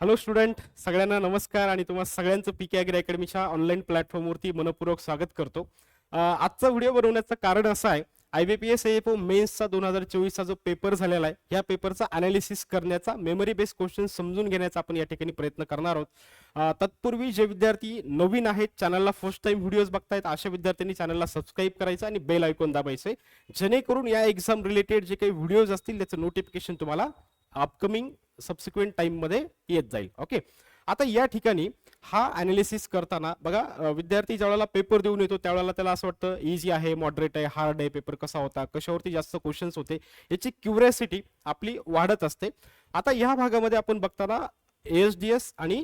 Hello student सगळ्यांना नमस्कार आणि तुम्हाला सगळ्यांचं पी के अॅग्री अकॅडमीच्या ऑनलाईन प्लॅटफॉर्मवरती मनपूर्वक स्वागत करतो. आजचा व्हिडिओ बनवण्याचं कारण असं आहे I B P S F O मेन्सचा दोन हजार चोवीसचा जो पेपर झालेला आहे या पेपरचा अनालिसिस करण्याचा मेमरी बेस्ड क्वेश्चन समजून घेण्याचा आपण या ठिकाणी प्रयत्न करणार आहोत. तत्पूर्वी जे विद्यार्थी नवीन आहेत चॅनलला फर्स्ट टाइम व्हिडिओज बघतायत अशा विद्यार्थ्यांनी चॅनलला सबस्क्राईब करायचं आणि बेल ऐकून दाबायचं जेणेकरून या एक्झाम रिलेटेड जे काही व्हिडिओज असतील त्याचं नोटिफिकेशन तुम्हाला अपकमिंग सबसिक्वेंट टाइममध्ये येत जाईल. ओके आता या ठिकाणी हा अनालिसिस करताना बघा विद्यार्थी ज्यावेळेला पेपर देऊन येतो त्यावेळेला त्याला असं वाटतं इझी आहे मॉडरेट आहे हार्ड आहे पेपर कसा होता कशावरती जास्त क्वेश्चन्स होते याची क्युरियासिटी आपली वाढत असते. आता या भागामध्ये आपण बघताना एस डी एस आणि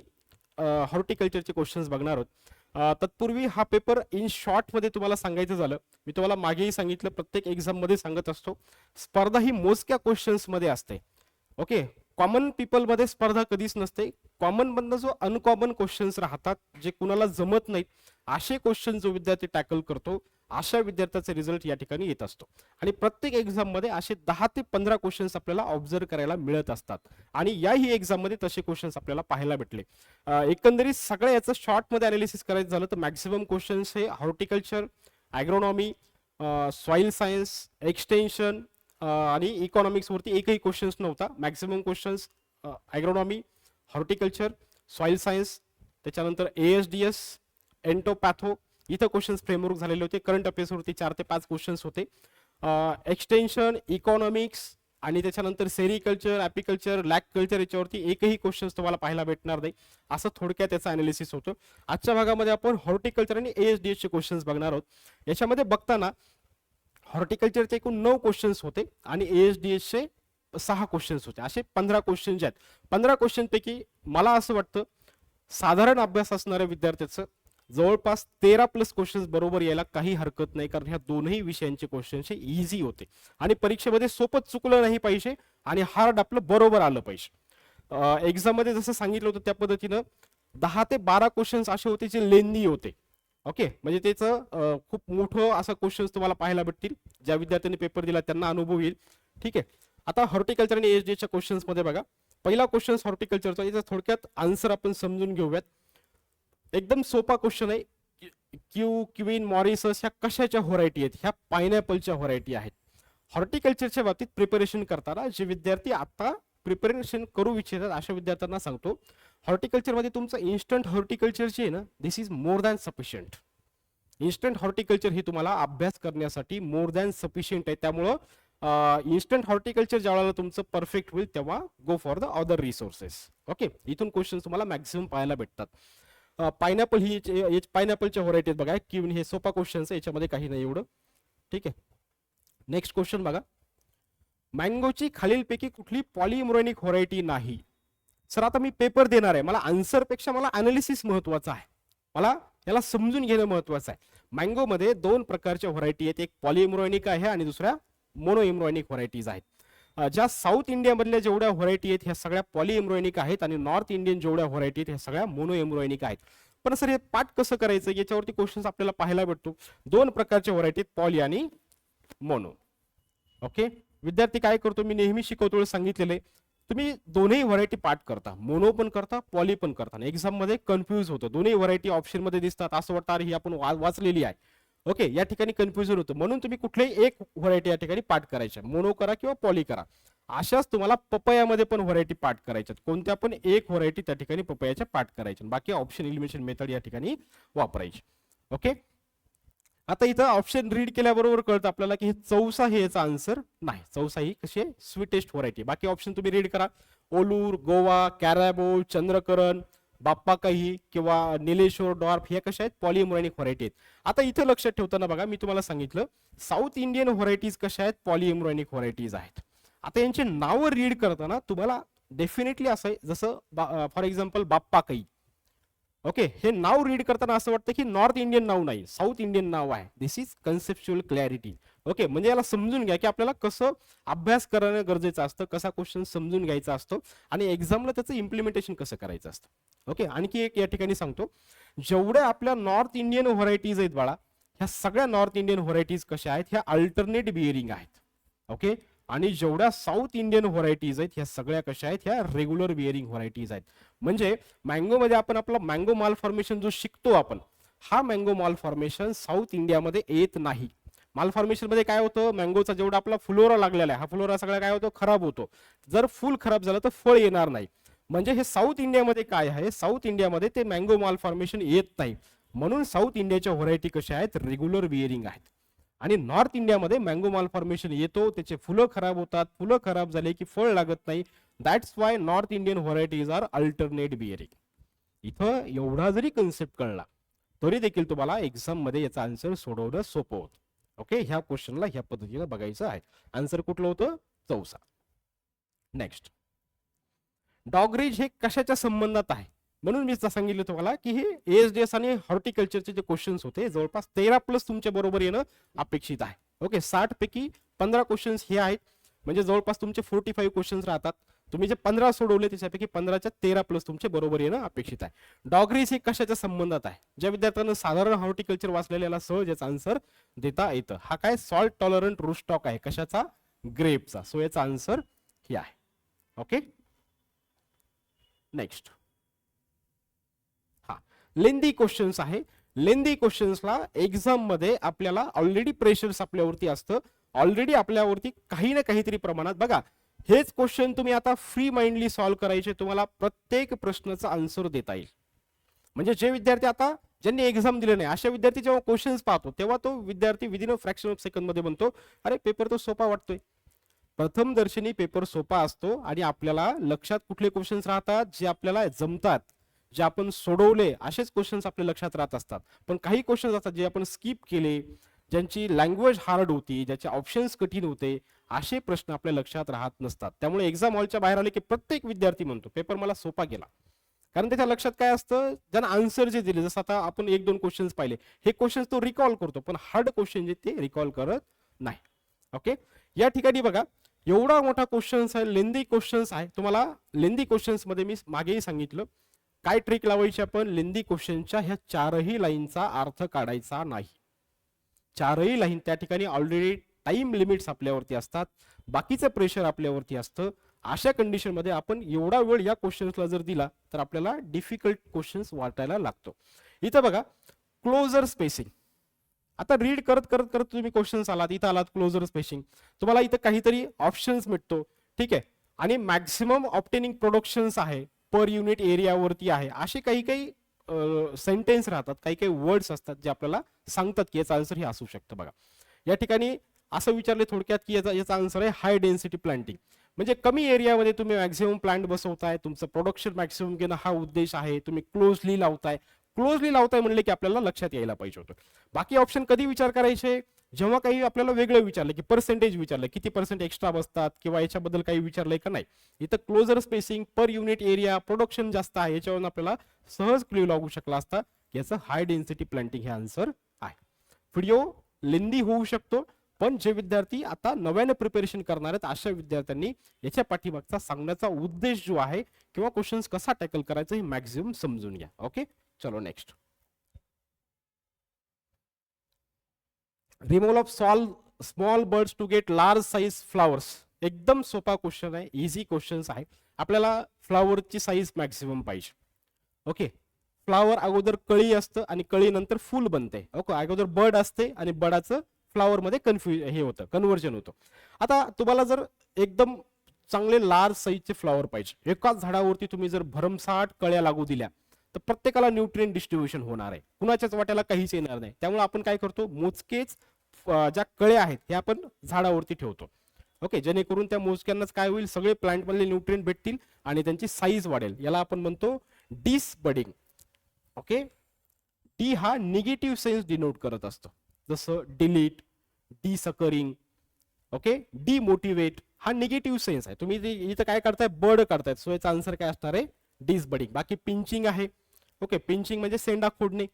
हॉर्टिकल्चरचे क्वेश्चन्स बघणार आहोत. तत्पूर्वी हा पेपर इन शॉर्टमध्ये तुम्हाला सांगायचं झालं. मी तुम्हाला मागेही सांगितलं प्रत्येक एक्झाममध्ये सांगत असतो. स्पर्धा ही मोजक्या क्वेश्चन्समध्ये असते. ओके कॉमन पीपलमध्ये स्पर्धा कधीच नसते. कॉमन मधनं जो अनकॉमन क्वेश्चन्स राहतात जे कुणाला जमत नाहीत असे क्वेश्चन जो विद्यार्थी टॅकल करतो अशा विद्यार्थ्याचा रिझल्ट या ठिकाणी येत असतो. आणि प्रत्येक एक्झाममध्ये असे दहा ते पंधरा क्वेश्चन्स आपल्याला ऑब्झर्व करायला मिळत असतात. आणि याही एक्झाममध्ये तसे क्वेश्चन्स आपल्याला पाहायला भेटले. एकंदरीत सगळं याचं शॉर्टमध्ये अनालिसिस करायचं झालं तर मॅक्झिमम क्वेश्चन्स हे horticulture agronomy soil science extension आणि इकॉनॉमिक्सवरती एकही क्वेश्चन्स नव्हता. Maximum questions agronomy horticulture soil science त्याच्यानंतर ए एस डी एस एन्टोपॅथो इथं क्वेश्चन्स फ्रेमवर्क झालेले होते. करंट अफेअर्सवरती चार ते पाच क्वेश्चन्स होते. एक्सटेन्शन इकॉनॉमिक्स आणि त्याच्यानंतर सेरिकल्चर ॲपिकल्चर लॅक कल्चर याच्यावरती एकही क्वेश्चन्स तुम्हाला पाहायला भेटणार नाही. असं थोडक्यात त्याचा अनालिसिस होतं. आजच्या भागामध्ये आपण हॉर्टिकल्चर आणि ए एस डी एसचे क्वेश्चन्स बघणार आहोत. याच्यामध्ये बघताना हॉर्टिकल्चरचे एकूण नऊ क्वेश्चन्स होते आणि ए एस डी एसचे सहा क्वेश्चन्स होते. असे पंधरा क्वेश्चन जे आहेत. पंधरा क्वेश्चनपैकी मला असं वाटतं साधारण अभ्यास असणाऱ्या विद्यार्थ्याचं जवळपास तेरा प्लस क्वेश्चन्स बरोबर यायला काही हरकत नाही कारण ह्या दोनही विषयांचे क्वेश्चन्स हे इझी होते. आणि परीक्षेमध्ये सोपं चुकलं नाही पाहिजे आणि हार्ड आपलं बरोबर आलं पाहिजे. एक्झाममध्ये जसं सांगितलं होतं त्या पद्धतीनं दहा ते बारा क्वेश्चन्स असे होते जे लेंदी होते. ओके म्हणजे त्याचं खूप मोठं असं क्वेश्चन्स तुम्हाला पाहायला भेटतील. ज्या विद्यार्थ्यांनी पेपर दिला त्यांना अनुभव येईल. ठीक आहे. आता हॉर्टिकल्चर आणि एच डीच्या क्वेश्चन्समध्ये बघा. पहिला क्वेश्चन हॉर्टिकल्चरचा याचा थोडक्यात आन्सर आपण समजून घेऊयात. एकदम सोपा क्वेश्चन आहे. क्यू क्वीन मॉरिसस ह्या कशाच्या व्हरायटी आहेत? ह्या पायनॅपलच्या व्हरायटी आहेत. हॉर्टिकल्चरच्या बाबतीत प्रिपरेशन करताना जे विद्यार्थी आता प्रिपरेशन करू इच्छितात अशा विद्यार्थ्यांना सांगतो. हॉर्टिकल्चरमध्ये तुमचं इन्स्टंट हॉर्टिकल्चर जे आहे ना this is more than sufficient instant horticulture हे तुम्हाला अभ्यास करण्यासाठी मोर दॅन सफिशियंट आहे. त्यामुळं इन्स्टंट हॉर्टिकल्चर ज्यावेळेला तुमचं परफेक्ट होईल तेव्हा go for the other resources okay इथून क्वेश्चन तुम्हाला मॅक्झिमम पाहायला भेटतात. पायनॅपल ही पायनॅपलच्या व्हरायटी आहेत बघा. किवन हे सोपा क्वेश्चन्स आहे याच्यामध्ये काही नाही एवढं. ठीक आहे? नेक्स्ट क्वेश्चन बघा. मँगोची खालीलपैकी कुठली पॉलिमोरेनिक व्हरायटी नाही? सर आता मी पेपर देणार आहे. मला आन्सरपेक्षा मला अनालिसिस महत्वाचं आहे. मला याला समजून घेणं महत्वाचं आहे. मँगोमध्ये दोन प्रकारच्या व्हरायटी आहेत. एक पॉलिइम्रोनिक आहे आणि दुसऱ्या मोनोइम्रोनिक व्हरायटीज आहेत. ज्या साऊथ इंडियामधल्या जेवढ्या व्हरायटी आहेत ह्या सगळ्या पॉलिइम्रोनिक आहेत आणि नॉर्थ इंडियन जेवढ्या व्हरायटी आहेत ह्या सगळ्या मोनोइम्रोनिक आहेत. पण सर हे पाठ कसं करायचं? याच्यावरती क्वेश्चन्स आपल्याला पाहायला भेटतो. दोन प्रकारच्या व्हरायटी आहेत पॉली आणि मोनो ओके विद्यार्थी काय करतो? मी नेहमी शिकवतो सांगितलेले तुम्ही दोन्ही व्हरायटी पाठ करता. मोनो पण करता पॉली पण करता. एक्झाममध्ये कन्फ्युज होतं. दोन्ही व्हरायटी ऑप्शनमध्ये दिसतात. असं वाटतं अरे ही आपण वाचलेली आहे. ओके या ठिकाणी कन्फ्युजन होतं. म्हणून तुम्ही कुठल्याही एक व्हरायटी या ठिकाणी पाठ करायच्या मोनो करा किंवा पॉली करा. अशाच तुम्हाला पपयामध्ये पण व्हरायटी पाठ करायच्यात कोणत्या पण एक व्हरायटी त्या ठिकाणी पपयाच्या पाठ करायच्या बाकी ऑप्शन इलिमिनेशन मेथड या ठिकाणी वापरायची. ओके आता इथं ऑप्शन रीड केल्याबरोबर कळतं आपल्याला की हे चौसा हे याचा आन्सर नाही. चौसा ही कशी आहे? स्वीटेस्ट व्हरायटी बाकी ऑप्शन तुम्ही रीड करा. ओलूर गोवा कॅराबो चंद्रकरण बाप्पा काही किंवा निलेश्वर डॉर्फ ह्या कशा आहेत? पॉलिमोरॅनिक व्हरायटी आहेत. आता इथं लक्षात ठेवताना बघा मी तुम्हाला सांगितलं साऊथ इंडियन व्हरायटीज कशा आहेत? पॉलिइम्रोनिक व्हरायटीज आहेत. आता यांचे नावं रीड करताना तुम्हाला डेफिनेटली असं आहे जसं फॉर एक्झाम्पल बाप्पा काही ओके हे नाव रीड करताना असं वाटतं की नॉर्थ इंडियन नाव नाही साऊथ इंडियन नाव आहे. This is conceptual clarity okay म्हणजे याला समजून घ्या की आपल्याला कसं अभ्यास करणं गरजेचं असतं कसा क्वेश्चन समजून घ्यायचा असतो आणि एक्झामला त्याचं इम्प्लिमेंटेशन कसं करायचं असतं. ओके आणखी एक या ठिकाणी सांगतो. जेवढ्या आपल्या नॉर्थ इंडियन व्हरायटीज आहेत बाळा ह्या सगळ्या नॉर्थ इंडियन व्हरायटीज कशा आहेत? ह्या अल्टरनेट बिअरिंग आहेत. ओके आणि जेवढ्या साऊथ इंडियन व्हरायटीज आहेत ह्या सगळ्या कशा आहेत ह्या रेग्युलर बिअरिंग व्हरायटीज आहेत. म्हणजे मँगोमध्ये आपण आपला मँगो माल फॉर्मेशन जो शिकतो आपण हा मँगो माल फॉर्मेशन साऊथ इंडियामध्ये येत नाही. माल फॉर्मेशनमध्ये काय होतं? मँगोचा जेवढा आपला फुलोरा लागलेला आहे हा फुलोरा सगळा काय होतो? खराब होतो. जर फुल खराब झालं तर फळ येणार नाही. म्हणजे हे साऊथ इंडियामध्ये काय आहे? साऊथ इंडियामध्ये ते मँगो माल फॉर्मेशन येत नाही. म्हणून साऊथ इंडियाच्या व्हरायटी कशा आहेत? रेग्युलर विअरिंग आहेत. आणि नॉर्थ इंडियामध्ये मँगो माल फॉर्मेशन येतो त्याचे फुलं खराब होतात फुलं खराब झाले की फळ लागत नाही. That's why north Indian varieties are alternate bearing इथं एवढा जरी कन्सेप्ट कळला तरी देखील तुम्हाला एक्झाममध्ये याचा आन्सर सोडवणं सोपं होतं. ओके ह्या क्वेश्चनला ह्या पद्धतीनं बघायचं आहे. आन्सर कुठलं होतं? चौसा. नेक्स्ट डॉगरेज हे कशाच्या संबंधात आहे? म्हणून मी सांगितलं तुम्हाला की हे एस डी एस आणि हॉर्टिकल्चरचे जे क्वेश्चन्स होते जवळपास तेरा प्लस तुमच्या बरोबर येणं अपेक्षित आहे. ओके साठ पैकी पंधरा क्वेश्चन्स हे आहेत. म्हणजे जवळपास तुमचे फोर्टी फाईव्ह क्वेश्चन्स राहतात. तुम्ही जे पंधरा सोडवले त्याच्यापैकी पंधराच्या तेरा प्लस तुमचे बरोबर येणं अपेक्षित आहे. डॉगरीज हे कशाच्या संबंधात आहे? ज्या विद्यार्थ्यांना साधारण हॉर्टिकल्चर वाचलेल्याला सहज याचा आन्सर देता येतं. हा काय सॉल्ट टॉलरंट रूस्टॉक आहे? कशाचा? ग्रेपचा सो याचा आन्सर हे आहे. ओके नेक्स्ट लेंदी क्वेश्चन्स आहे. लेंदी क्वेश्चन्सला एक्झाममध्ये आपल्याला ऑलरेडी प्रेशर्स आपल्यावरती असतं. ऑलरेडी आपल्यावरती काही ना काहीतरी प्रमाणात. बघा हेच क्वेश्चन तुम्ही आता फ्री माइंडली सॉल्व्ह करायचे तुम्हाला प्रत्येक प्रश्नाचा आन्सर देता येईल. म्हणजे जे विद्यार्थी आता ज्यांनी एक्झाम दिले नाही अशा विद्यार्थी जेव्हा क्वेश्चन्स पाहतो तेव्हा तो विद्यार्थी विदिन अ फ्रॅक्शन ऑफ सेकंडमध्ये म्हणतो अरे पेपर तो सोपा वाटतोय. प्रथम दर्शनी पेपर सोपा असतो आणि आपल्याला लक्षात कुठले क्वेश्चन्स राहतात जे आपल्याला जमतात. जे आपण सोडवले असेच क्वेश्चन्स आपल्या लक्षात राहत असतात. पण काही क्वेश्चन्स असतात जे आपण स्किप केले ज्यांची लँग्वेज हार्ड होती ज्याचे ऑप्शन्स कठीण होते असे प्रश्न आपल्या लक्षात राहत नसतात. त्यामुळे एक्झाम हॉलच्या बाहेर आले की प्रत्येक विद्यार्थी म्हणतो पेपर मला सोपा गेला. कारण त्याच्या लक्षात काय असतं? ज्यांना आन्सर जे दिले जसं आता आपण एक दोन क्वेश्चन्स पाहिले हे क्वेश्चन्स तो रिकॉल करतो पण हार्ड क्वेश्चन जे ते रिकॉल करत नाही. ओके या ठिकाणी बघा एवढा मोठा क्वेश्चन्स आहे लेंदी क्वेश्चन्स आहे. तुम्हाला लेंदी क्वेश्चन्समध्ये मी मागेही सांगितलं. काय ट्रिक लावायची आपण? लेंदी क्वेश्चनच्या ह्या चारही लाईनचा अर्थ काढायचा नाही. चारही लाईन त्या ठिकाणी ऑलरेडी टाइम लिमिट्स आपल्यावरती असतात. बाकीचं प्रेशर आपल्यावरती असतं. अशा कंडिशनमध्ये आपण एवढा वेळ या क्वेश्चन्सला जर दिला तर आपल्याला डिफिकल्ट क्वेश्चन्स वाटायला लागतो. इथं बघा क्लोजर स्पेसिंग आता रीड करत करत करत तुम्ही क्वेश्चन्स आलात. इथं आलात क्लोजर स्पेसिंग तुम्हाला इथं काहीतरी ऑप्शन्स मिळतो ठीक आहे? आणि मॅक्सिमम ऑप्टेनिंग प्रोडक्शन्स आहे. पर युनिट एरियावरती आहे. असे काही काही सेंटेन्स राहतात. काही काही वर्ड्स असतात जे आपल्याला सांगतात की याचा आन्सर हे असू शकतं बघा. या ठिकाणी असं विचारले थोडक्यात की याचा याचा आन्सर आहे हाय डेन्सिटी प्लांटिंग म्हणजे कमी एरियामध्ये तुम्ही मॅक्झिमम प्लांट बसवताय तुमचं प्रोडक्शन मॅक्झिमम घेणं हा उद्देश आहे तुम्ही क्लोजली लावताय. क्लोजली लावताय म्हणले की आपल्याला लक्षात यायला पाहिजे होतं. बाकी ऑप्शन कधी विचार करायचे? जेव्हा काही आपल्याला वेगळं विचारलं की पर्सेंटेज विचारलं किती पर्सेंट एक्स्ट्रा बसतात किंवा याच्याबद्दल काही विचारलंय का नाही इथं closer spacing per unit area production जास्त आहे याच्यावरून आपल्याला सहज क्ल्यू लागू शकला असता याचं हाय डेन्सिटी प्लांटिंग हे आन्सर आहे. व्हिडिओ लेंदी होऊ शकतो पण जे विद्यार्थी आता नव्याने प्रिपरेशन करणार आहेत अशा विद्यार्थ्यांनी याच्या पाठीमागचा सांगण्याचा उद्देश जो आहे किंवा क्वेश्चन्स कसा टॅकल करायचा हे मॅक्झिमम समजून घ्या. ओके चलो next removal of solve small buds to get large size flowers एकदम सोपा क्वेश्चन आहे इझी क्वेश्चन्स आहे. आपल्याला फ्लावरची साईज मॅक्सिमम पाहिजे. ओके फ्लावर अगोदर कळी असतं आणि कळीनंतर फुल बनते. ओके अगोदर बर्ड असते आणि बर्डाचं फ्लॉवरमध्ये कन्फ्युज हे होतं कन्व्हर्जन होतं. आता तुम्हाला जर एकदम चांगले लार्ज साईजचे फ्लावर पाहिजे. एकाच झाडावरती तुम्ही जर भरमसाठ कळ्या लागू दिल्या तर प्रत्येकाला न्यूट्रिएंट डिस्ट्रीब्युशन होणार आहे. कुणाच्याच वाट्याला काहीच येणार नाही. त्यामुळे आपण काय करतो? मोजकेच ज्या कळ्या आहेत हे आपण झाडावरती ठेवतो. ओके जेणेकरून त्या मोजक्यांनाच काय होईल सगळे प्लांटमधले न्यूट्रिएंट भेटतील आणि त्यांची साईज वाढेल. याला आपण म्हणतो डिस बडिंग ओके? डी हा निगेटिव्ह सेन्स डिनोट करत असतो. जसं डिलीट डिसकरिंग. ओके? डिमोटिवेट हा निगेटिव्ह सेन्स आहे. तुम्ही इथं काय करताय बर्ड करतायत सो याचा आन्सर काय असणार आहे? डिसबडिंग. बाकी पिंचिंग आहे. ओके पिंचिंग म्हणजे सेंडा खोडणे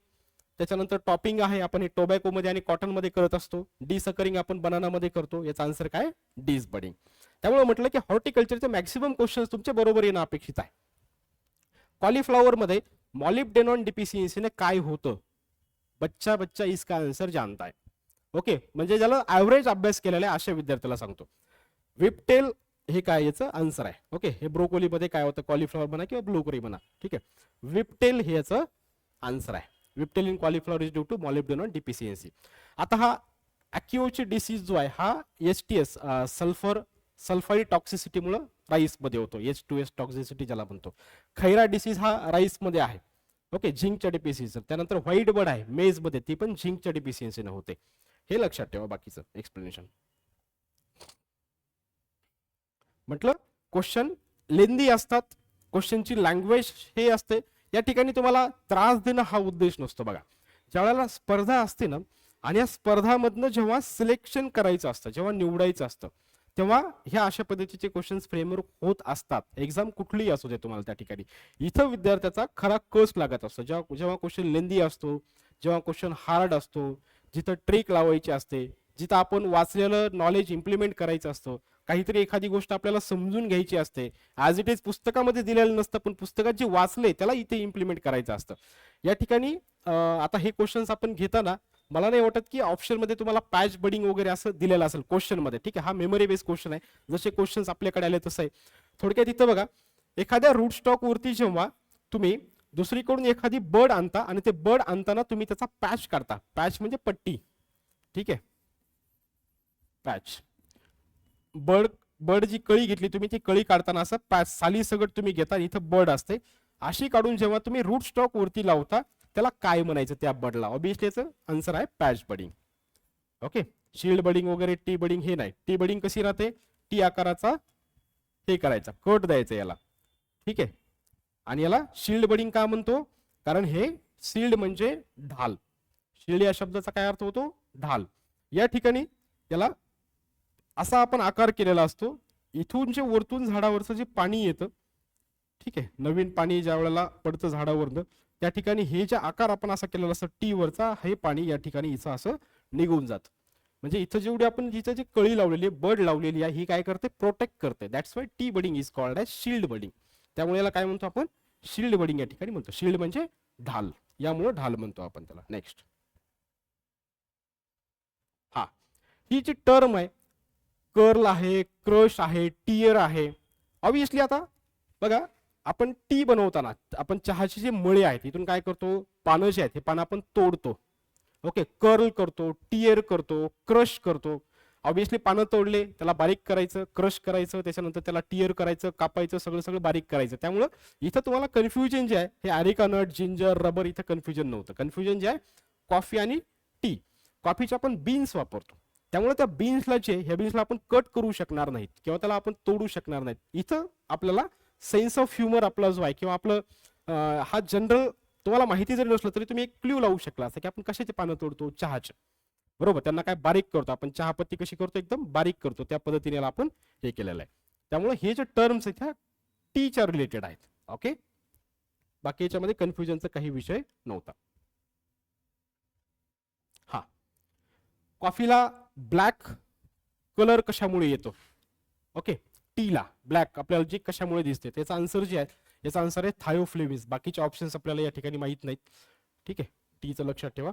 त्याच्यानंतर टॉपिंग आहे आपण हे टोबॅकोमध्ये आणि कॉटनमध्ये करत असतो. डिसकरिंग आपण बनानामध्ये करतो. याचा आन्सर काय? डिसबडिंग. त्यामुळे म्हटलं की हॉर्टिकल्चरचे मॅक्सिमम क्वेश्चन्स तुमच्या बरोबर येणं अपेक्षित आहे. कॉलीफ्लॉवरमध्ये मॉलिबडेनॉन मॉलिब्डेनॉन डिफिशियन्सीने काय होतं? बच्चा बच्चा इसका आन्सर जाणताय ओके? म्हणजे ज्याला ॲव्हरेज अभ्यास केलेला आहे अशा विद्यार्थ्याला सांगतो. विपटेल हे काय याचं आन्सर आहे. ओके? हे ब्रोकोलीमध्ये काय होतं? कॉलीफ्लॉवर म्हणा किंवा ब्लूकोरी म्हणा. ठीक आहे? विपटेल हे याचं आन्सर आहे. Whiptail in in is due to molybdenum डीपीसीएनसी आता हा अॅक्युओची डिसीज जो आहे हा S T S sulphur sulphide टॉक्सिसिटीमुळं राईसमध्ये होतो. एच टू एस टॉक्सिसिटी ज्याला म्हणतो. खैरा डिसीज हा राईसमध्ये आहे. ओके झिंकच्या डिफिशियन्सी त्यानंतर व्हाईट बर्ड आहे मेजमध्ये ती पण झिंकच्या डिफिशियन्सीने होते. हे लक्षात ठेवा बाकीचं एक्सप्लेनेशन म्हटलं क्वेश्चन लेंदी असतात. क्वेश्चनची लँग्वेज हे असते. या ठिकाणी तुम्हाला त्रास देणं हा उद्देश नसतो बघा. ज्या वेळेला स्पर्धा असते ना आणि या स्पर्धामधनं जेव्हा सिलेक्शन करायचं असतं जेव्हा निवडायचं असतं तेव्हा ह्या अशा पद्धतीचे क्वेश्चन्स फ्रेमवर्क होत असतात. एक्झाम कुठलीही असू दे तुम्हाला त्या ठिकाणी. इथं विद्यार्थ्याचा खरा कस लागत असतो. जेव्हा जेव्हा क्वेश्चन लेंदी असतो जेव्हा क्वेश्चन हार्ड असतो जिथं ट्रिक लावायची असते जिथं आपण वाचलेलं नॉलेज इम्प्लिमेंट करायचं असतं काहीतरी एखादी गोष्ट आपल्याला समजून घ्यायची असते. ॲज इट इज पुस्तकामध्ये दिलेलं नसतं पण पुस्तकात जे वाचले त्याला इथे इम्प्लिमेंट करायचं असतं. या ठिकाणी आता हे क्वेश्चन्स आपण घेताना मला नाही वाटत की ऑप्शनमध्ये तुम्हाला पॅच बडिंग वगैरे असं दिलेलं असेल क्वेश्चनमध्ये ठीक आहे हा मेमरी बेस्ड क्वेश्चन आहे. जसे क्वेश्चन्स आपल्याकडे आले तसं आहे. थोडक्यात इथं बघा एखाद्या रूट स्टॉकवरती जेव्हा तुम्ही दुसरीकडून एखादी बर्ड आणता आणि ते बर्ड आणताना तुम्ही त्याचा पॅच काढता. पॅच म्हणजे पट्टी. ठीक आहे? पॅच बर्ड बर्ड जी कळी घेतली तुम्ही ती कळी काढताना असं पॅच साली सगट तुम्ही घेता इथं बर्ड असते. अशी काढून जेव्हा तुम्ही रूट स्टॉक वरती लावता त्याला काय म्हणायचं त्या बडला? ऑबियसली याचं आन्सर आहे patch budding okay shield budding वगैरे टी बडिंग हे नाही. टी बडिंग कशी राहते? टी आकाराचा हे करायचा कट द्यायचा याला. ठीक आहे? आणि याला शिल्ड बडिंग का म्हणतो? कारण हे शिल्ड म्हणजे ढाल. शिल्ड या शब्दाचा काय अर्थ होतो? ढाल. या ठिकाणी याला असा आपण आकार केलेला असतो. इथून जे वरतून झाडावरचं जे पाणी येतं ठीक आहे नवीन पाणी ज्या वेळेला पडतं झाडावरनं त्या ठिकाणी हे जे आकार आपण असा केलेला असतं टी वरचा हे पाणी या ठिकाणी इथं असं निघून जात. म्हणजे इथं जेवढी आपण जिथं जी कळी लावलेली आहे बड लावलेली आहे ही काय करते? प्रोटेक्ट करते. That's why T budding is called as shield budding त्यामुळे याला काय म्हणतो आपण? शिल्ड बडिंग या ठिकाणी म्हणतो. शिल्ड म्हणजे ढाल. यामुळे ढाल म्हणतो आपण त्याला. नेक्स्ट हा. ही जी टर्म आहे कर्ल आहे क्रश आहे टियर आहे. ऑब्विसली आता बघा आपण टी बनवताना आपण चहाचे जे मळे आहेत इथून काय करतो? पानं जे आहेत हे पानं आपण तोडतो. ओके कर्ल करतो टियर करतो क्रश करतो. ऑब्विसली पानं तोडले त्याला बारीक करायचं क्रश करायचं त्याच्यानंतर त्याला टियर करायचं कापायचं सगळं सगळं बारीक करायचं. त्यामुळं इथं तुम्हाला कन्फ्युजन जे आहे हे अरिका नट जिंजर रबर इथं कन्फ्युजन नव्हतं. कन्फ्युजन जे आहे कॉफी आणि टी कॉफीचे आपण बीन्स वापरतो. त्यामुळे त्या बीन्सला जे ह्या बीन्सला आपण कट करू शकणार नाहीत किंवा त्याला आपण तोडू शकणार नाहीत. इथं आपल्याला सेन्स ऑफ ह्युमर आपला जो आहे किंवा आपलं हा जनरल तुम्हाला माहिती जरी नसलं तरी तुम्ही एक क्ल्यू लावू शकला असं की आपण कशाचे पानं तोडतो? चहाचे. बरोबर? त्यांना काय बारीक करतो आपण? चहापत्ती कशी करतो? एकदम बारीक करतो. त्या पद्धतीने आपण हे केलेलं आहे. त्यामुळे हे जे टर्म्स आहेत ह्या टीच्या रिलेटेड आहेत. ओके बाकी याच्यामध्ये कन्फ्युजनचा काही विषय नव्हता. हा. कॉफीला ब्लॅक कलर कशामुळे येतो? ओके टीला ब्लॅक आपल्याला जे कशामुळे दिसते त्याचा आन्सर जे आहे याचा आन्सर आहे थायोफ्लेमिस बाकीचे ऑप्शन्स आपल्याला या ठिकाणी माहीत नाहीत. ठीक आहे? टीचं लक्षात ठेवा.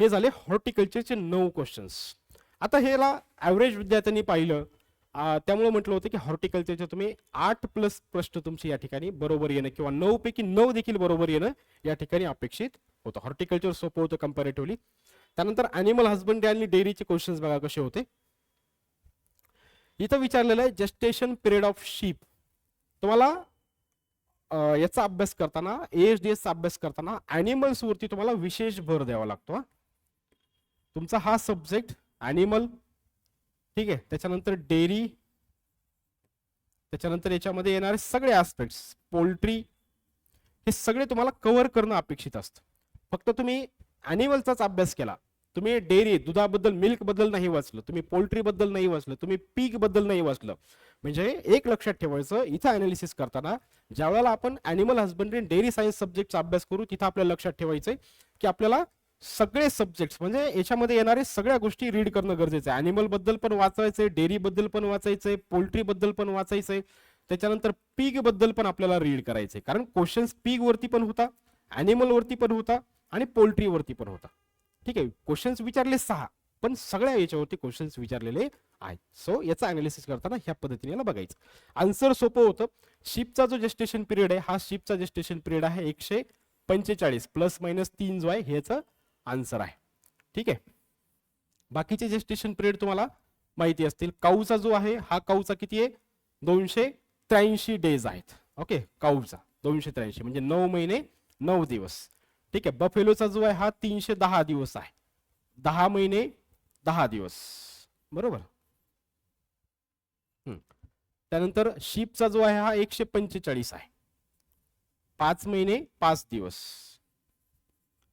हे झाले हॉर्टिकल्चरचे नऊ क्वेश्चन्स आता हेला ॲव्हरेज विद्यार्थ्यांनी पाहिलं. त्यामुळे म्हटलं होतं की हॉर्टिकल्चरचे तुम्ही आठ प्लस प्रश्न तुमचे या ठिकाणी बरोबर येणं किंवा नऊ पैकी नऊ देखील बरोबर येणं या ठिकाणी अपेक्षित होतं. हॉर्टिकल्चर सोपं होतं कम्पॅरेटिव्हली त्यानंतर अॅनिमल हजबंडरी आणि डेअरीचे क्वेश्चन्स बघा कसे होते. इथं विचारलेलं आहे जस्टेशन पिरियड ऑफ शीप तुम्हाला याचा अभ्यास करताना एच डी एसचा अभ्यास करताना ॲनिमल्सवरती तुम्हाला विशेष भर द्यावा लागतो हा. तुमचा हा सब्जेक्ट ॲनिमल ठीक आहे. त्याच्यानंतर डेअरी त्याच्यानंतर याच्यामध्ये येणारे सगळे आस्पेक्ट्स पोल्ट्री हे सगळे तुम्हाला कव्हर करणं अपेक्षित असतं. फक्त तुम्ही ॲनिमलचाच अभ्यास केला तुम्ही डेअरी दुधाबद्दल मिल्कबद्दल नाही वाचलं. तुम्ही पोल्ट्री बद्दल नाही वाचलं. तुम्ही पीकबद्दल नाही वाचलं. म्हणजे एक लक्षात ठेवायचं इथं अनालिसिस करताना ज्या वेळेला आपण अॅनिमल हजबंडरी डेअरी सायन्स सब्जेक्टचा अभ्यास करू तिथं आपल्याला लक्षात ठेवायचं आहे की आपल्याला सगळे सब्जेक्ट्स म्हणजे याच्यामध्ये येणारे सगळ्या गोष्टी रीड करणं गरजेचं आहे. अॅनिमलबद्दल पण वाचायचंय डेअरी बद्दल पण वाचायचंय पोल्ट्री बद्दल पण वाचायचंय. त्याच्यानंतर पीकबद्दल पण आपल्याला रीड करायचंय. कारण क्वेश्चन्स पीक वरती पण होता अॅनिमल वरती पण होता आणि पोल्ट्री वरती पण होता. ठीक आहे क्वेश्चन्स विचारले सहा पण सगळ्या याच्यावरती क्वेश्चन्स विचारलेले आहेत. सो याचा अनालिसिस करताना ह्या पद्धतीने याला बघायचं. आन्सर सोपं होतं. शिपचा जो जेस्टेशन पिरियड आहे हा शिपचा जेस्टेशन पिरियड आहे एकशे पंचेचाळीस प्लस मायनस तीन जो आहे ह्याचं आन्सर आहे. ठीक आहे? बाकीचे जेस्टेशन पिरियड तुम्हाला माहिती असतील. काऊचा जो आहे हा काऊचा किती आहे? दोनशे त्र्याऐंशी डेज आहेत. ओके काऊचा दोनशे त्र्याऐंशी म्हणजे नऊ महिने नऊ दिवस. ठीक आहे बफेलोचा जो आहे हा तीनशे दहा दिवस आहे. दहा महिने दहा दिवस. बरोबर? त्यानंतर शिपचा जो आहे हा एकशे पंचेचाळीस आहे. पाच महिने पाच दिवस.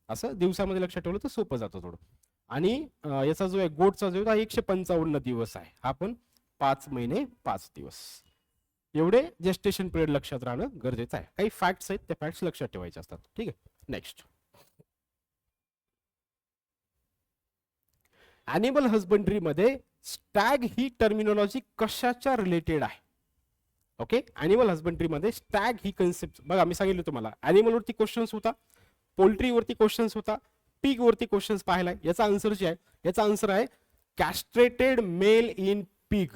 असं दिवसामध्ये लक्षात ठेवलं तर सोपं जातं थोडं. आणि याचा जो आहे गोटचा जो आहे हा एकशे पंचावन्न दिवस आहे. हा पण पाच महिने पाच दिवस. एवढे जेस्टेशन पिरियड लक्षात राहणं गरजेचं आहे. काही फॅक्ट्स आहेत त्या फॅक्ट्स लक्षात ठेवायचे असतात. ठीक आहे? नेक्स्ट ॲनिमल हजबंड्रीमध्ये स्टॅग ही टर्मिनॉलॉजी कशाच्या रिलेटेड आहे? ओके ॲनिमल हजबंड्रीमध्ये स्टॅग ही कन्सेप्ट बघा मी सांगितलं तुम्हाला. ॲनिमलवरती क्वेश्चन्स होता पोल्ट्री वरती क्वेश्चन्स होता पीकवरती वरती क्वेश्चन्स पाहिला याचा आन्सर जे आहे याचा आन्सर आहे castrated male in pig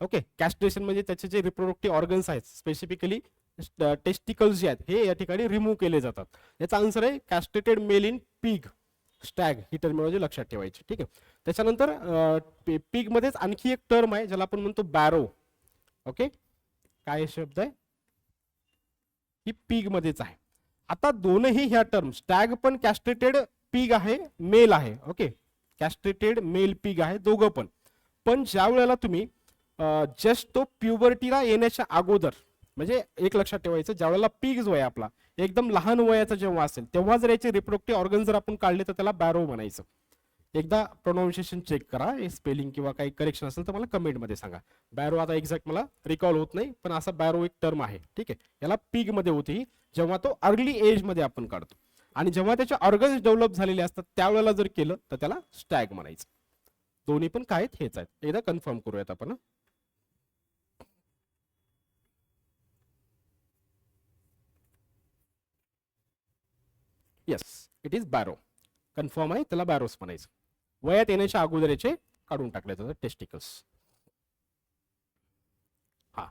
okay castration म्हणजे त्याचे जे रिप्रोडक्टिव्ह ऑर्गन्स आहेत स्पेसिफिकली टेस्टिकल्स जे आहेत हे या ठिकाणी रिमूव्ह केले जातात. याचा आन्सर आहे castrated male in pig stag he terminology म्हणजे लक्षात ठेवायची. ठीक आहे? त्याच्यानंतर पिगमध्येच आणखी एक टर्म आहे ज्याला आपण म्हणतो बॅरो ओके काय शब्द आहे? ही पीगमध्येच आहे. आता दोनही ह्या टर्म स्टॅग पण कॅस्ट्रेटेड पिग आहे मेल आहे. ओके कॅस्ट्रेटेड मेल पिग आहे दोघं पण. पण ज्या वेळेला तुम्ही जस्ट तो प्युबर्टीला येण्याच्या अगोदर म्हणजे एक लक्षात ठेवायचं ज्यावेळेला वेळेला वय जो आहे आपला एकदम लहान वयाचा जेव्हा असेल तेव्हा जर याचे रिप्रोडक्टिव्ह ऑर्गन जर आपण काढले तर त्याला बॅरो म्हणायचं. एकदा प्रोनाऊन्सिएशन चेक करा स्पेलिंग किंवा काही करेक्शन असेल तर मला कमेंटमध्ये सांगा. बॅरो आता एक्झॅक्ट मला रिकॉल होत नाही पण असा बॅरो एक टर्म आहे ठीक आहे? याला पिगमध्ये होती जेव्हा तो अर्ली एजमध्ये आपण काढतो. आणि जेव्हा त्याचे ऑर्गन्स डेव्हलप झालेले असतात त्यावेळेला जर केलं तर त्याला स्टॅग म्हणायचं. दोन्ही पण काय हेच आहेत. एकदा कन्फर्म करूयात आपण yes it is barrow confirm आहे त्याला बॅरोस म्हणायचं. वयात येण्याच्या अगोदर याचे काढून टाकले जातात टेस्टिकल्स हा.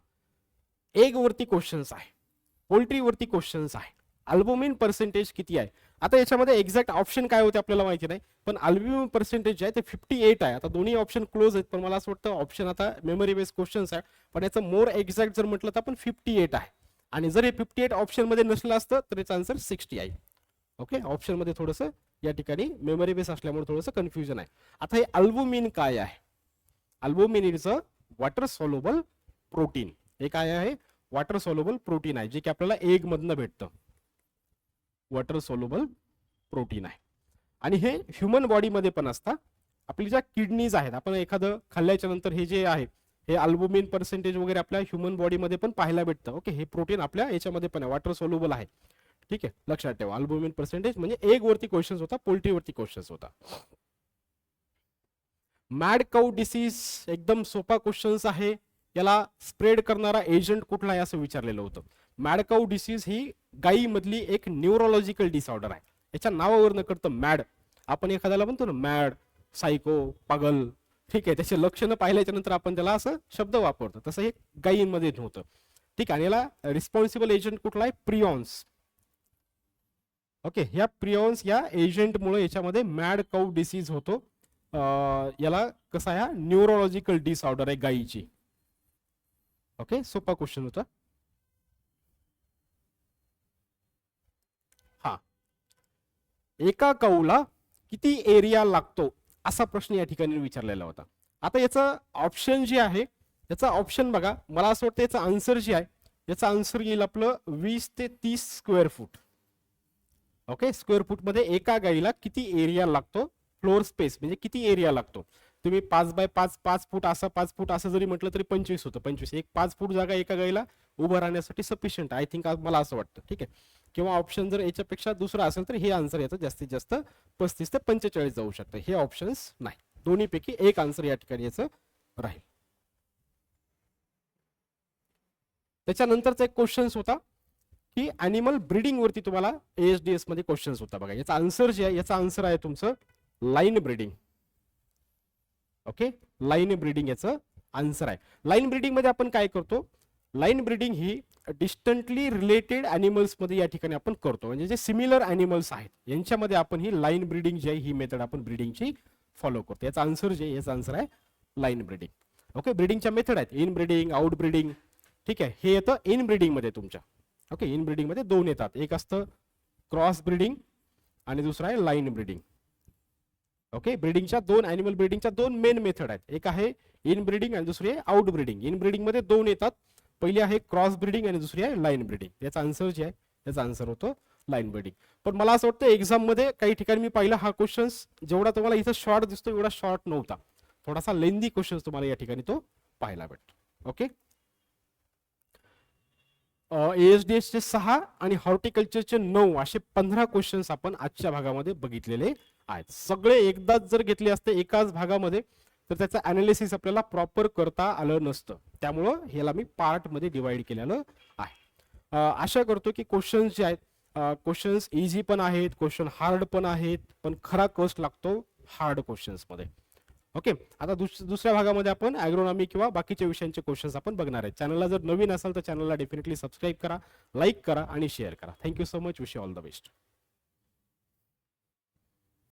एग वरती क्वेश्चन्स आहे. पोल्ट्री वरती क्वेश्चन्स आहे. अल्बुमिन पर्सेंटेज किती आहे? आता याच्यामध्ये एक्झॅक्ट ऑप्शन काय होते आपल्याला माहिती नाही पण अल्ब्युमिन पर्सेंटेज जे आहे ते फिफ्टी एट आहे. आता दोन्ही ऑप्शन क्लोज आहेत पण मला असं वाटतं ऑप्शन आता मेमरी बेस्ड क्वेश्चन्स आहे. पण याचं मोर एक्झॅक्ट जर म्हटलं तर आपण फिफ्टी एट आहे. आणि जर हे फिफ्टी एट ऑप्शनमध्ये नसलं असतं तर याचा आन्सर सिक्स्टी आहे. ओके ऑप्शनमध्ये थोडंसं या ठिकाणी मेमरी बेस असल्यामुळे थोडंसं कन्फ्युजन आहे. आता हे अल्बुमिन काय आहे? Albumin is a water soluble protein हे काय आहे? वॉटर सॉल्युबल प्रोटीन आहे जे की आपल्याला एग मधनं भेटतं. वॉटर सॉलोबल प्रोटीन आहे. आणि हे ह्युमन बॉडीमध्ये पण असतात आपली ज्या किडनीज आहेत आपण एखादं खाल्ल्याच्या नंतर हे जे आहे हे अल्बुमिन पर्सेंटेज वगैरे आपल्या ह्युमन बॉडीमध्ये पण पाहायला भेटतं. ओके हे प्रोटीन आपल्या याच्यामध्ये पण आहे. वॉटर सोल्युबल आहे. ठीक आहे? लक्षात ठेवा. अल्बुमिन पर्सेंटेज म्हणजे एग वरती क्वेश्चन्स होता पोल्ट्री वरती क्वेश्चन्स होता. मॅड काऊ डिसीज एकदम सोपा क्वेश्चन्स आहे. याला स्प्रेड करणारा एजंट कुठला आहे असं विचारलेलं होतं. मॅडकाऊ डिसीज ही गायीमधली एक न्यूरोलॉजिकल डिसऑर्डर आहे. याच्या नावावरनं करतं मॅड आपण एखाद्याला म्हणतो ना मॅड सायको पागल. ठीक आहे? त्याचे लक्षणं पाहिल्याच्या नंतर आपण त्याला असं शब्द वापरतो. तसं हे गायींमध्ये नव्हतं ठीक आहे? आणि याला रिस्पॉन्सिबल एजंट कुठला आहे? प्रियॉन्स ओके ह्या प्रियॉन्स या एजंटमुळे याच्यामध्ये मॅड कौ डिसीज होतो. याला कसा आहे न्यूरोलॉजिकल डिसऑर्डर आहे गायीची ओके सोपा क्वेश्चन होता. हा. एका कौला किती एरिया लागतो? असा प्रश्न या ठिकाणी विचारलेला होता. आता याचं ऑप्शन जे आहे याचा ऑप्शन बघा. मला असं वाटतं याचा आन्सर जे आहे याचा आन्सर येईल आपलं वीस ते तीस स्क्वेअर फूट ओके स्क्वेअर फूटमध्ये एका गाईला किती एरिया लागतो? फ्लोअर स्पेस म्हणजे किती एरिया लागतो? तुम्ही पाच बाय पाच पाच फूट असं पाच फूट असं जरी म्हटलं तरी पंचवीस होतं पंचवीस. एक पाच फूट जागा एका गाईला उभं राहण्यासाठी सफिशियंट आय थिंक मला असं वाटतं ठीक आहे? किंवा ऑप्शन जर याच्यापेक्षा दुसरा असेल तर हे आन्सर याचं जास्तीत जास्त पस्तीस ते पंचेचाळीस जाऊ शकतं. हे ऑप्शन्स नाही. दोन्हीपैकी एक आन्सर या ठिकाणी याचं राहील. त्याच्यानंतरचा एक क्वेश्चन्स होता. की अॅनिमल ब्रिडिंगवरती तुम्हाला एच डी एसमध्ये क्वेश्चन्स होता बघा. याचा आन्सर जे आहे याचा आन्सर आहे तुमचं line breeding okay line breeding याचं आन्सर आहे. लाईन ब्रीडिंगमध्ये आपण काय करतो? लाईन ब्रीडिंग ही डिस्टंटली रिलेटेड ॲनिमल्समध्ये या ठिकाणी आपण करतो. म्हणजे जे सिमिलर अॅनिमल्स आहेत यांच्यामध्ये आपण ही लाईन ब्रीडिंग जी आहे ही मेथड आपण ब्रीडिंगची फॉलो करतो. याचा आन्सर जे आहे, याचा आन्सर आहे लाईन ब्रीडिंग ओके ब्रीडिंगच्या मेथड आहेत. इन ब्रिडिंग आउट ब्रिडिंग ठीक आहे? हे येतं इन ब्रिडिंगमध्ये तुमच्या. ओके इन दोन येतात. एक असतं क्रॉस ब्रीडिंग आणि दुसरं आहे लाईन ब्रिडिंग ओके ब्रीडिंगच्या दोन अॅनिमल ब्रीडिंगच्या दोन मेन मेथड आहेत. एक आहे इनब्रीडिंग आणि दुसरी आहे आउट ब्रिडिंग इन दोन येतात. पहिली आहे क्रॉस ब्रीडिंग आणि दुसरी आहे लाईन ब्रीडिंग याचा आन्सर जे आहे याचा आन्सर होतो लाईन ब्रीडिंग पण मला असं वाटतं एक्झाममध्ये काही ठिकाणी मी पाहिला हा क्वेश्चन्स जेवढा तुम्हाला इथं शॉर्ट दिसतो एवढा शॉर्ट नव्हता. थोडासा लेंदी क्वेश्चन तुम्हाला या ठिकाणी तो पाहायला भेटतो. ओके एच डी एसचे सहा आणि हॉर्टिकल्चरचे नऊ असे पंधरा क्वेश्चन्स आपण आजच्या भागामध्ये बघितलेले आहेत. सगळे एकदाच जर घेतले असते एकाच भागामध्ये तर त्याचं अनालिसिस आपल्याला प्रॉपर करता आलं नसतं. त्यामुळं ह्याला मी पार्टमध्ये डिवाइड केलेलं आहे. आशा करतो की क्वेश्चन्स जे आहेत क्वेश्चन्स इझी पण आहेत क्वेश्चन हार्ड पण आहेत पण खरा कस्ट लागतो हार्ड क्वेश्चन्समध्ये ओके आता दुस दुसऱ्या भागामध्ये आपण ॲग्रोनॉमी किंवा बाकीच्या विषयांचे क्वेश्चन्स आपण बघणार आहेत. चॅनलला जर नवीन असाल तर चॅनलला डेफिनेटली सबस्क्राईब करा लाईक करा आणि शेअर करा. Thank you so much wish all the best